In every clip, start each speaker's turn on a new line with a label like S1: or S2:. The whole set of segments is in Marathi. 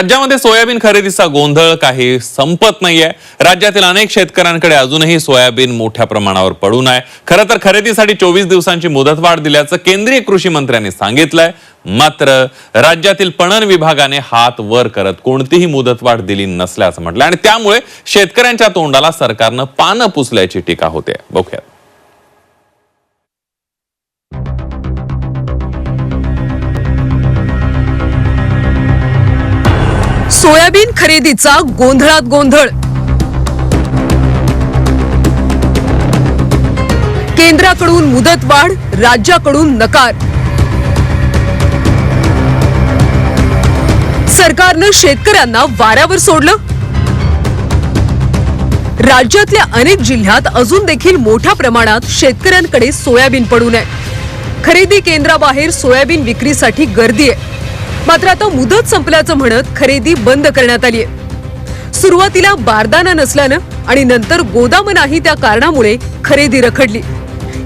S1: राज्यामध्ये सोयाबीन खरेदीचा गोंधळ काही संपत नाहीये. राज्यातील अनेक शेतकऱ्यांकडे अजूनही सोयाबीन मोठ्या प्रमाणावर पडून आहे. खरं तर खरेदीसाठी चोवीस दिवसांची मुदतवाढ दिल्याचं केंद्रीय कृषी मंत्र्यांनी सांगितलंय. मात्र राज्यातील पणन विभागाने हात वर करत कोणतीही मुदतवाढ दिली नसल्याचं म्हटलं आणि त्यामुळे शेतकऱ्यांच्या तोंडाला सरकारनं पानं पुसल्याची टीका होते. बघूयात.
S2: सोयाबीन खरेदीचा गोंधळात गोंधळ. केंद्राकडून मुदतवाढ राज्याकडून नकार. सरकारनं शेतकऱ्यांना वाऱ्यावर सोडलं. राज्यातल्या अनेक जिल्ह्यात अजून देखील मोठ्या प्रमाणात शेतकऱ्यांकडे सोयाबीन पडू नये खरेदी केंद्राबाहेर सोयाबीन विक्रीसाठी गर्दी आहे. मात्र आता मुदत संपल्याचं म्हणत खरेदी बंद करण्यात आली आहे सुरुवातीला बारदाना नसल्यानं आणि नंतर गोदाम नाही त्या कारणामुळे खरेदी रखडली.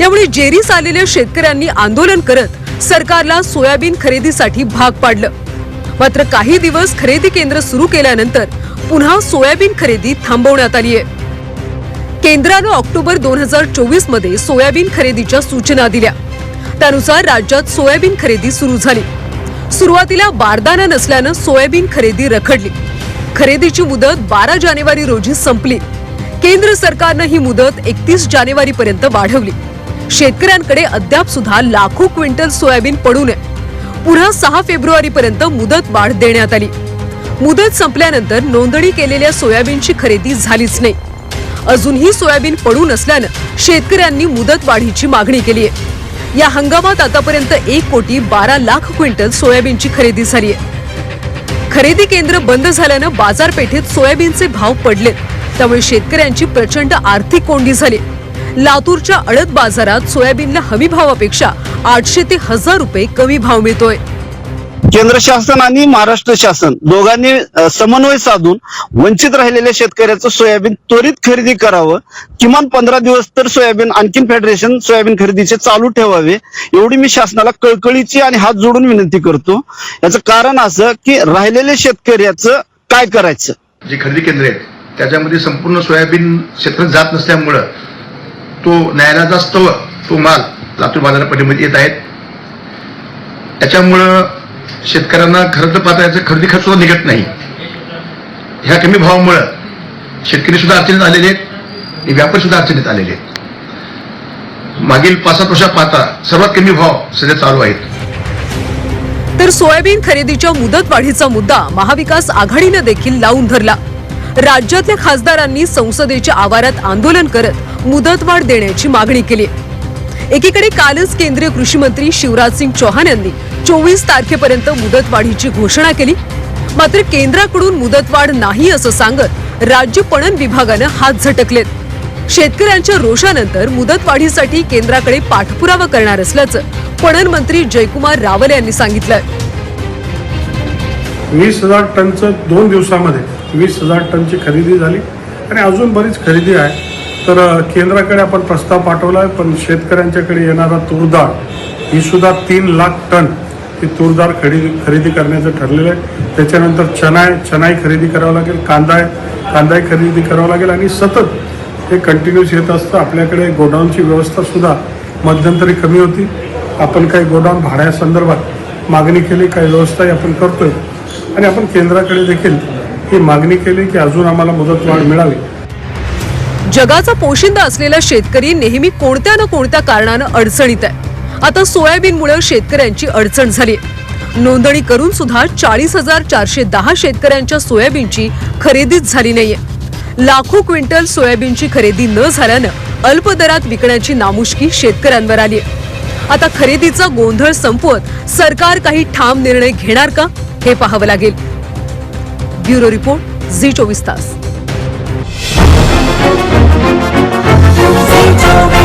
S2: यामुळे जेरीस आलेल्या शेतकऱ्यांनी आंदोलन करत सरकारला सोयाबीन खरेदीसाठी भाग पाडलं. मात्र काही दिवस खरेदी केंद्र सुरू केल्यानंतर पुन्हा सोयाबीन खरेदी थांबवण्यात आली आहे केंद्रानं ऑक्टोबर दोन हजार चोवीसमध्ये सोयाबीन खरेदीच्या सूचना दिल्या. त्यानुसार राज्यात सोयाबीन खरेदी सुरू झाली. सुरुवातीला बारदाना नसल्यानं सोयाबीन खरेदी रखडली. खरेदीची मुदत बारा जानेवारी रोजी संपली. केंद्र सरकारनं ही मुदत एकतीस जानेवारी पर्यंत वाढवली. शेतकऱ्यांकडे अद्याप सुद्धा लाखो क्विंटल सोयाबीन पडू नये. पुन्हा सहा फेब्रुवारी पर्यंत मुदत वाढ देण्यात आली. मुदत संपल्यानंतर नोंदणी केलेल्या सोयाबीनची खरेदी झालीच नाही. अजूनही सोयाबीन पडून असल्यानं शेतकऱ्यांनी मुदत वाढीची मागणी केली आहे या हंगामात आतापर्यंत एक कोटी बारा लाख क्विंटल सोयाबीनची खरेदी झाली आहे. खरेदी केंद्र बंद झाल्यानं बाजारपेठेत सोयाबीनचे भाव पडले त्यामुळे शेतकऱ्यांची प्रचंड आर्थिक कोंडी झाली. लातूरच्या अडत बाजारात सोयाबीनला हमी भावापेक्षा आठशे ते हजार रुपये कमी भाव मिळतोय.
S3: केंद्र शासन आणि महाराष्ट्र शासन दोघांनी समन्वय साधून वंचित राहिलेल्या शेतकऱ्याचं सोयाबीन त्वरित खरेदी करावं. किमान पंधरा दिवस तर सोयाबीन आणखीन फेडरेशन सोयाबीन खरेदीचे चालू ठेवावे. एवढी मी शासनाला कळकळीची आणि हात जोडून विनंती करतो. याचं कारण असं की राहिलेल्या शेतकऱ्याचं काय करायचं?
S4: जे खरेदी केंद्र आहेत त्याच्यामध्ये संपूर्ण सोयाबीन क्षेत्रात जात नसल्यामुळं तो न्यायालयाचा स्तव तो माल लातूर बाजारपेठेमध्ये येत आहेत. त्याच्यामुळं शेतकऱ्यांना खरेदी पातळ्याचं खरेदी खर्च निघत नाही. ह्या कमी भावामुळं शेतकरी सुद्धा अडचणीत आलेले आहेत आणि व्यापारी सुद्धा अडचणीत आलेले आहेत. मागील पाच सात वर्षात पाहता सर्वात कमी भाव सध्या चालू आहेत.
S2: तर सोयाबीन खरेदीच्या मुदत वाढीचा मुद्दा महाविकास आघाडीनं देखील लावून धरला. राज्यातल्या खासदारांनी संसदेच्या आवारात आंदोलन करत मुदतवाढ देण्याची मागणी केली. एकीकडे कालच केंद्रीय कृषी मंत्री शिवराज सिंग चौहान यांनी चोवीस तारखेपर्यंत मुदतवाढीची घोषणा केली. मात्र केंद्राकडून मुदतवाढ नाही असं सांगत राज्य पणन विभागानं हात झटकलेत. शेतकऱ्यांच्या रोषानंतर मुदतवाढीसाठी केंद्राकडे पाठपुरावा करणार असल्याचं पणन मंत्री जयकुमार रावल यांनी सांगितलं
S5: वीस हजार टनचं दोन दिवसामध्ये वीस हजार टनची खरेदी झाली आणि अजून बरीच खरेदी आहे. तर केंद्राकडे आपण प्रस्ताव पाठवला आहे पण शेतकऱ्यांच्याकडे येणारा तूरडाळ ही सुद्धा तीन लाख टन ही तूरडाळ खरेदी खरेदी करण्याचं ठरलेलं आहे. त्याच्यानंतर चणा आहे चणाई खरेदी करावं लागेल कांदा आहे कांदाही खरेदी करावं लागेल आणि सतत हे कंटिन्यूस येत असतं. आपल्याकडे गोडाऊनची व्यवस्था सुद्धा मध्यंतरी कमी होती. आपण काही गोडाऊन भाड्यासंदर्भात मागणी केली काही व्यवस्थाही आपण करतोय. आणि आपण केंद्राकडे देखील ही मागणी केली की अजून आम्हाला मुदतवाढ मिळावी.
S2: जगाचा पोशिंदा असलेला शेतकरी नेहमी कोणत्या ना कोणत्या कारणानं अडचणीत आहे. आता सोयाबीनमुळे शेतकऱ्यांची अडचण झाली नोंदणी करून सुद्धा चाळीस हजार चारशे दहा शेतकऱ्यांच्या सोयाबीनची खरेदीच झाली नाहीये. लाखो क्विंटल सोयाबीनची खरेदी न झाल्यानं अल्प दरात विकण्याची नामुष्की शेतकऱ्यांवर आली आता खरेदीचा गोंधळ संपवत सरकार काही ठाम निर्णय घेणार का हे पाहावं लागेल. ब्युरो रिपोर्ट झी चोवीस तास.
S6: Victory.